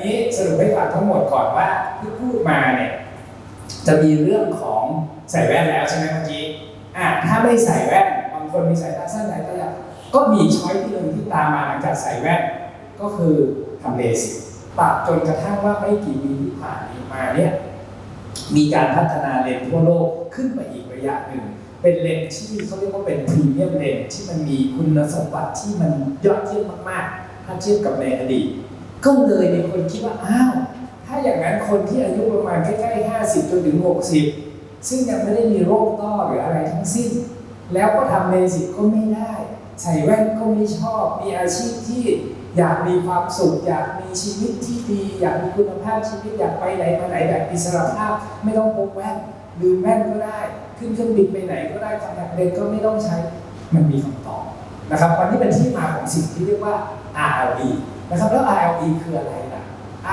นี้สรุปให้ฟังทั้งหมดก่อนว่าที่พูดมาเนี่ยจะมีเรื่องของใส่แว่นแล้วใช่ไหมเมื่อกี้อ่าถ้าไม่ใส่แว่นบางคนมีสายตาสั้นสายตายาวก็มีช้อยที่หนึ่งที่ตามมาหลังจากใส่แว่น ก็คือทำเลสิกปรับจนกระทั่งว่าไม่กี่ปีที่ผ่านมาเนี่ยมีการพัฒนาเลนส์ทั่วโลกขึ้นไปอีกระยะหนึ่ง เป็นเลนส์ที่เขาเรียกว่าเป็นพรีเมียมเลนส์ที่มันมีคุณสมบัติที่มันยอดเยี่ยมมากๆ ถ้าเทียบกับในอดีต ก็เลยมีคนคิดว่าอ้าวถ้าอย่างนั้นคนที่อายุประมาณใกล้ๆ50จนถึง60 ซึ่งยังไม่ได้มีโรคต้อหรืออะไรทั้งสิ้น แล้วก็ทำเลสิกก็ไม่ได้ ใส่แว่นก็ไม่ชอบ มีอาชีพที่อยากมีความสุข อยากมีชีวิตที่ดี อยากมีคุณภาพชีวิตอยากไปไหนมาไหนแบบอิสระภาพ ไม่ต้องพกแว่นลืมแว่นก็ได้ ขึ้นเครื่องบินไปไหนก็ได้คอนแทคเลนส์ก็ไม่ต้องใช้มันมีคำตอบนะครับวันนี้เป็นที่มาของสิ่งที่เรียกว่า RLE นะครับแล้ว RLE คืออะไรล่ะ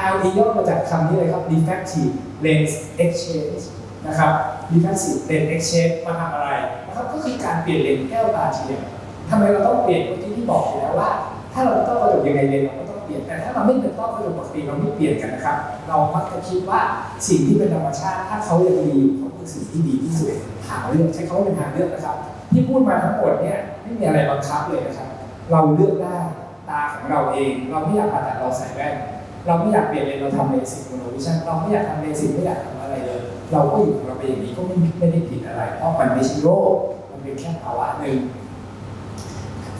RLE ย่อมาจากคำนี้เลยครับ Refractive Lens Exchange นะครับ Refractive Lens Exchange มาทำอะไรนะครับก็คือการเปลี่ยนเลนส์แก้วตาเทียมทำไมเราต้องเปลี่ยนเมื่อกี้ที่บอกไปแล้วว่า ถ้าเราต้องกระจกยังไงเลนส์เราก็ต้องเปลี่ยนแต่ถ้าเราไม่เป็นต้องกระจกปกติเราไม่เปลี่ยนกันนะครับ เรามักจะคิดว่าสิ่งที่เป็นธรรมชาติ ถ้าเขายังมีอยู่เขาคือสิ่งที่ดีที่สุดทางเลือกใช้เขาเป็นทางเลือกนะครับ ที่พูดมาทั้งหมดเนี่ยไม่มีอะไรบังคับเลยนะครับ เราเลือกได้ เราเอง เราไม่อยากผ่าตัดเราใส่แว่น เราไม่อยากเปลี่ยนเลนเราทำเลสิกโมโนวิชั่นเราไม่อยากทำเลสิกไม่อยากทำอะไรเลย เราก็อยู่ของเราไปอย่างนี้ก็ไม่ไม่ได้ผิดอะไร เพราะมันไม่ใช่โรค มันเป็นแค่ภาวะหนึ่ง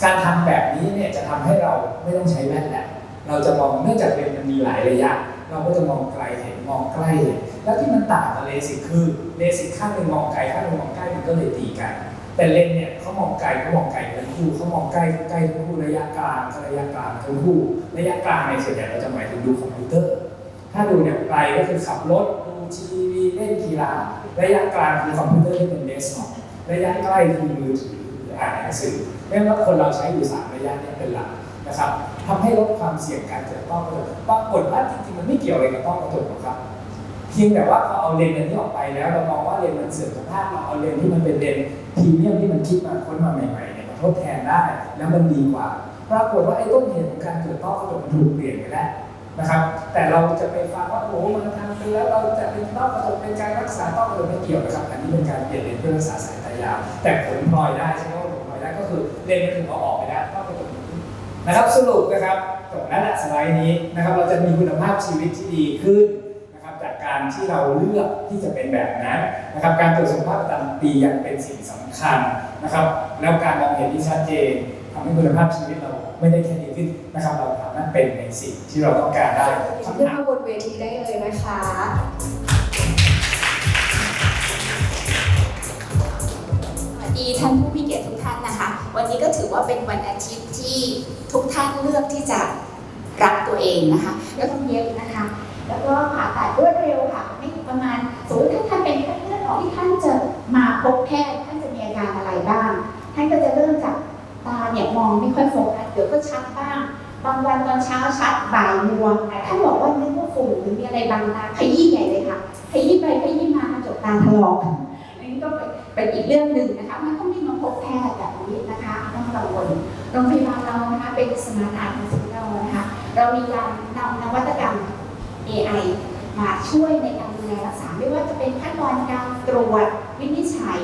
การทำแบบนี้เนี่ยจะทำให้เราไม่ต้องใช้แว่นแหละ เราจะมองเนื่องจากเลนมันมีหลายระยะ เราก็จะมองไกลเห็นมองใกล้เห็นแล้วที่มันต่างกับเลสิกคือเลสิกข้างหนึ่งมองไกลข้างหนึ่งมองใกล้มันก็เลยตีกัน แต่เลนเนี่ยเขามองไกลเขามองไกลทั้งคู่เขามองใกล้ใกล้ทั้งคู่ระยะกลางระยะกลางทั้งคู่ระยะกลางในส่วนใหญ่เราจะหมายถึงดูคอมพิวเตอร์ ถ้าดูเนี่ยไกลก็คือขับรถดูทีวีเล่นกีฬาระยะกลางคือคอมพิวเตอร์ที่เป็นเดสก์ท็อประยะใกล้คือมือถืออ่านหนังสือเพราะฉะนั้นว่าคนเราใช้อยู่สามระยะนี้เป็นหลักนะครับทำให้ลดความเสี่ยงการเกิดต้อกระจกปรากฏว่าจริงๆมันไม่เกี่ยวอะไรกับต้อกระจกหรอกครับ เพียงแต่ว่าพอเอาเลนส์อันนี้ออกไปแล้วเรามองว่าเลนส์มันเสื่อมสภาพเราเอาเลนส์ที่มันเป็นเลนส์พรีเมียมที่มันคิดมาค้นมาใหม่ๆเนี่ยมาทดแทนได้แล้วมันดีกว่า ปรากฏว่าไอ้ต้นเหตุของการเกิดต้อกระจกมันถูกเปลี่ยนไปแล้วนะครับ แต่เราจะไปฟังว่าโอ้มันทำไปแล้วเราจะเป็นต้อกระจกเป็นการรักษาต้อกระจกไม่เกี่ยวนะครับอันนี้เป็นการเปลี่ยนเลนส์เพื่อรักษาสายตายาวแต่ผลพลอยได้ใช่ไหมว่าผลพลอยได้ก็คือเลนส์มันถูกเอาออกไปแล้วต้อกระจกนะครับสรุปนะครับจบแล้วแหละสไลด์นี้นะครับเราจะมีคุณภาพชีวิตที่ดีขึ้นาการที่เราเลือกที่จะเป็นแบบนั้นนะครับ การตรวจสุขภาพประจำปียังเป็นสิ่งสำคัญนะครับ แล้วการมองเห็นที่ชัดเจนทำให้คุณภาพชีวิตเราไม่ได้แค่ดีขึ้นนะครับ เราสามารถเป็นในสิ่งที่เราต้องการได้ขึ้นคำถามาบนเวทีได้เลยนะคะสวัสดีท่านผู้มีเกียรติทุกท่านนะคะ วันนี้ก็ถือว่าเป็นวันอาทิตย์ที่ทุกท่านเลือกที่จะรักตัวเองนะคะ แล้วต้องเย็บนะคะ แล้วก็ผ่าตัดรวดเร็วค่ะไม่ประมาณสมมติถ้าท่านเป็นขั้นเลือดออกที่ท่านจะมาพบแพทย์ท่านจะมีอาการอะไรบ้างท่านก็จะเริ่มจากตาเนี่ยมองไม่ค่อยโฟกัสเดี๋ยวก็ชัดบ้าง บางวันตอนเช้าชัดบ่ายมัวท่านบอกว่านึกว่าฝุ่นหรือมีอะไรบางตาขยี้ใหญ่เลยค่ะขยี้ไปขยี้มากระจกตาถลอกอันนี้ก็เป็นอีกเรื่องหนึ่งนะคะมันต้องรีมาพบแพทย์แบบนี้นะคะต้องกังวลโรงพยาบาลเรานะคะเป็นสมาร์ทอาร์ตฮอสพิทอลนะคะเรามีการนำนวัตกรรม AI มาช่วยในการดูแลรักษา ไม่ว่าจะเป็นขั้นตอนการตรวจวินิจฉัย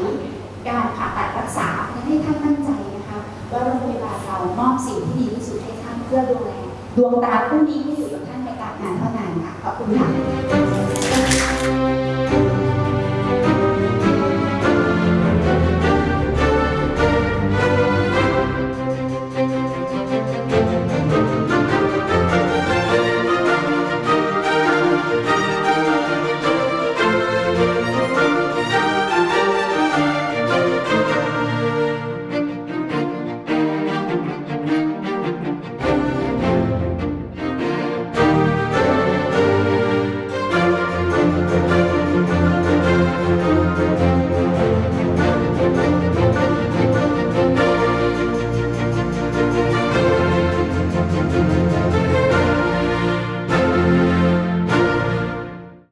การผ่าตัดรักษาให้ท่านมั่นใจนะคะว่าโรงพยาบาลเรามอบสิ่งที่ดีที่สุดให้ท่านเพื่อดูแลดวงตาผู้นี้ที่อยู่กับท่านในการงานเท่านั้นค่ะขอบคุณค่ะ